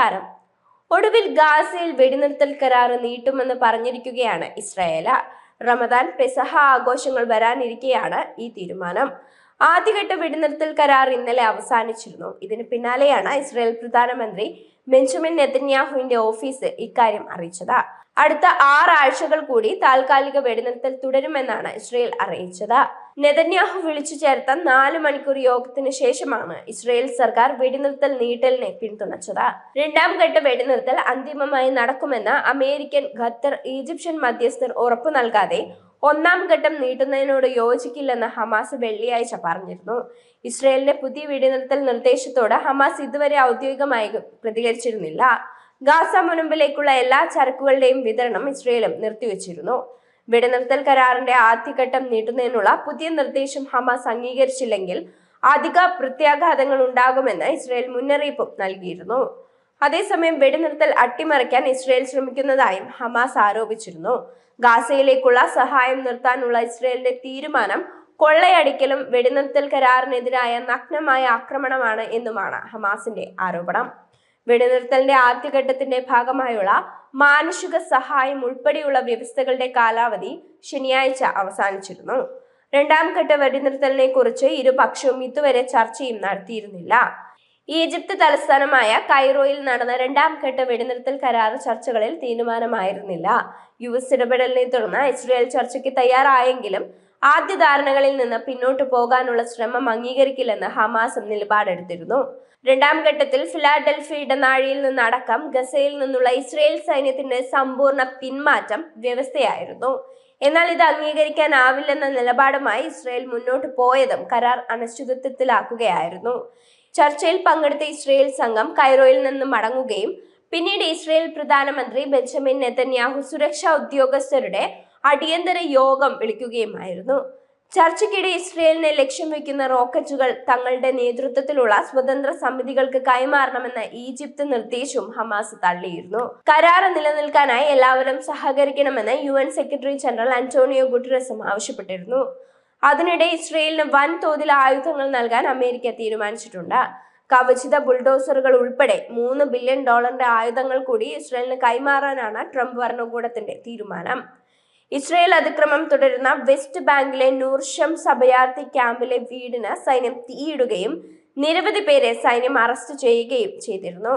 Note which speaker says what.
Speaker 1: നമസ്കാരം. ഒടുവിൽ ഗാസയിൽ വെടിനിർത്തൽ കരാറ് നീട്ടുമെന്ന് പറഞ്ഞിരിക്കുകയാണ് ഇസ്രായേൽ റമദാൻ പെസഹ ആഘോഷങ്ങൾ വരാനിരിക്കെയാണ് ഈ തീരുമാനം. ആദ്യഘട്ട വെടിനിർത്തൽ കരാർ ഇന്നലെ അവസാനിച്ചിരുന്നു. ഇതിന് പിന്നാലെയാണ് ഇസ്രായേൽ പ്രധാനമന്ത്രി ബെഞ്ചമിൻ നെതന്യാഹുവിന്റെ ഓഫീസ് ഇക്കാര്യം അറിയിച്ചത്. അടുത്ത ആറാഴ്ചകൾ കൂടി താൽക്കാലിക വെടിനിർത്തൽ തുടരുമെന്നാണ് ഇസ്രയേൽ അറിയിച്ചത്. നെതന്യാഹു വിളിച്ചു ചേർത്ത നാല് മണിക്കൂർ യോഗത്തിന് ശേഷമാണ് ഇസ്രയേൽ സർക്കാർ വെടിനിർത്തൽ നീട്ടലിനെ പിന്തുണച്ചത്. രണ്ടാം ഘട്ട വെടിനിർത്തൽ അന്തിമമായി നടക്കുമെന്ന് അമേരിക്കൻ ഖത്തർ ഈജിപ്ഷ്യൻ മധ്യസ്ഥർ ഉറപ്പു നൽകാതെ ഒന്നാം ഘട്ടം നീട്ടുന്നതിനോട് യോജിക്കില്ലെന്ന് ഹമാസ് വെള്ളിയാഴ്ച പറഞ്ഞിരുന്നു. ഇസ്രയേലിന്റെ പുതിയ വെടിനിർത്തൽ നിർദ്ദേശത്തോട് ഹമാസ് ഇതുവരെ ഔദ്യോഗികമായി പ്രതികരിച്ചിരുന്നില്ല. ഗാസ മുനമ്പിലേക്കുള്ള എല്ലാ ചരക്കുകളുടെയും വിതരണം ഇസ്രയേലും നിർത്തിവെച്ചിരുന്നു. വെടിനിർത്തൽ കരാറിന്റെ ആദ്യഘട്ടം നീട്ടുന്നതിനുള്ള പുതിയ നിർദ്ദേശം ഹമാസ് അംഗീകരിച്ചില്ലെങ്കിൽ അധിക പ്രത്യാഘാതങ്ങൾ ഉണ്ടാകുമെന്ന് ഇസ്രയേൽ മുന്നറിയിപ്പും നൽകിയിരുന്നു. അതേസമയം വെടിനിർത്തൽ അട്ടിമറിക്കാൻ ഇസ്രയേൽ ശ്രമിക്കുന്നതായും ഹമാസ് ആരോപിച്ചിരുന്നു. ഗാസയിലേക്കുള്ള സഹായം നിർത്താനുള്ള ഇസ്രയേലിന്റെ തീരുമാനം കൊള്ളയടിക്കലും വെടിനിർത്തൽ കരാറിനെതിരായ നഗ്നമായ ആക്രമണമാണ് എന്നുമാണ് ഹമാസിന്റെ ആരോപണം. വെടിനിർത്തലിന്റെ ആദ്യഘട്ടത്തിന്റെ ഭാഗമായുള്ള മാനുഷിക സഹായം ഉൾപ്പെടെയുള്ള വ്യവസ്ഥകളുടെ കാലാവധി ശനിയാഴ്ച അവസാനിച്ചിരുന്നു. രണ്ടാം ഘട്ട വെടിനിർത്തലിനെ കുറിച്ച് ഇരുപക്ഷവും ഇതുവരെ ചർച്ചയും നടത്തിയിരുന്നില്ല. ഈജിപ്ത് തലസ്ഥാനമായ കൈറോയിൽ നടന്ന രണ്ടാം ഘട്ട വെടിനിർത്തൽ കരാർ ചർച്ചകളിൽ തീരുമാനമായിരുന്നില്ല. യു എസ് ഇടപെടലിനെ തുടർന്ന് ഇസ്രയേൽ ചർച്ചയ്ക്ക് തയ്യാറായെങ്കിലും ആദ്യ ധാരണകളിൽ നിന്ന് പിന്നോട്ട് പോകാനുള്ള ശ്രമം അംഗീകരിക്കില്ലെന്ന് ഹമാസും നിലപാടെടുത്തിരുന്നു. രണ്ടാം ഘട്ടത്തിൽ ഫിലാഡൽഫി ഇടനാഴിയിൽ നിന്നടക്കം ഗസയിൽ നിന്നുള്ള ഇസ്രയേൽ സൈന്യത്തിന്റെ സമ്പൂർണ പിന്മാറ്റം വ്യവസ്ഥയായിരുന്നു. എന്നാൽ ഇത് അംഗീകരിക്കാനാവില്ലെന്ന നിലപാടുമായി ഇസ്രയേൽ മുന്നോട്ട് പോയതും കരാർ അനിശ്ചിതത്വത്തിലാക്കുകയായിരുന്നു. ചർച്ചയിൽ പങ്കെടുത്ത ഇസ്രയേൽ സംഘം കൈറോയിൽ നിന്ന് മടങ്ങുകയും പിന്നീട് ഇസ്രയേൽ പ്രധാനമന്ത്രി ബെഞ്ചമിൻ നെതന്യാഹു സുരക്ഷാ ഉദ്യോഗസ്ഥരുടെ അടിയന്തര യോഗം വിളിക്കുകയുമായിരുന്നു. ചർച്ചയ്ക്കിടെ ഇസ്രയേലിനെ ലക്ഷ്യം വയ്ക്കുന്ന റോക്കറ്റുകൾ തങ്ങളുടെ നേതൃത്വത്തിലുള്ള സ്വതന്ത്ര സമിതികൾക്ക് കൈമാറണമെന്ന ഈജിപ്ത് നിർദ്ദേശവും ഹമാസ് തള്ളിയിരുന്നു. കരാറ് നിലനിൽക്കാനായി എല്ലാവരും സഹകരിക്കണമെന്ന് യു സെക്രട്ടറി ജനറൽ അന്റോണിയോ ഗുട്ടറസും ആവശ്യപ്പെട്ടിരുന്നു. അതിനിടെ ഇസ്രയേലിന് വൻതോതിൽ ആയുധങ്ങൾ നൽകാൻ അമേരിക്ക തീരുമാനിച്ചിട്ടുണ്ട്. കവചിത ബുൾഡോസറുകൾ ഉൾപ്പെടെ മൂന്ന് ബില്യൺ ഡോളറിന്റെ ആയുധങ്ങൾ കൂടി ഇസ്രയേലിന് കൈമാറാനാണ് ട്രംപ് ഭരണകൂടത്തിന്റെ തീരുമാനം. ഇസ്രയേൽ അതിക്രമം തുടരുന്ന വെസ്റ്റ് ബാങ്കിലെ നൂർഷം സഭയാർത്ഥി ക്യാമ്പിലെ വീടിന് സൈന്യം തീയിടുകയും നിരവധി പേരെ സൈന്യം അറസ്റ്റ് ചെയ്യുകയും ചെയ്തിരുന്നു.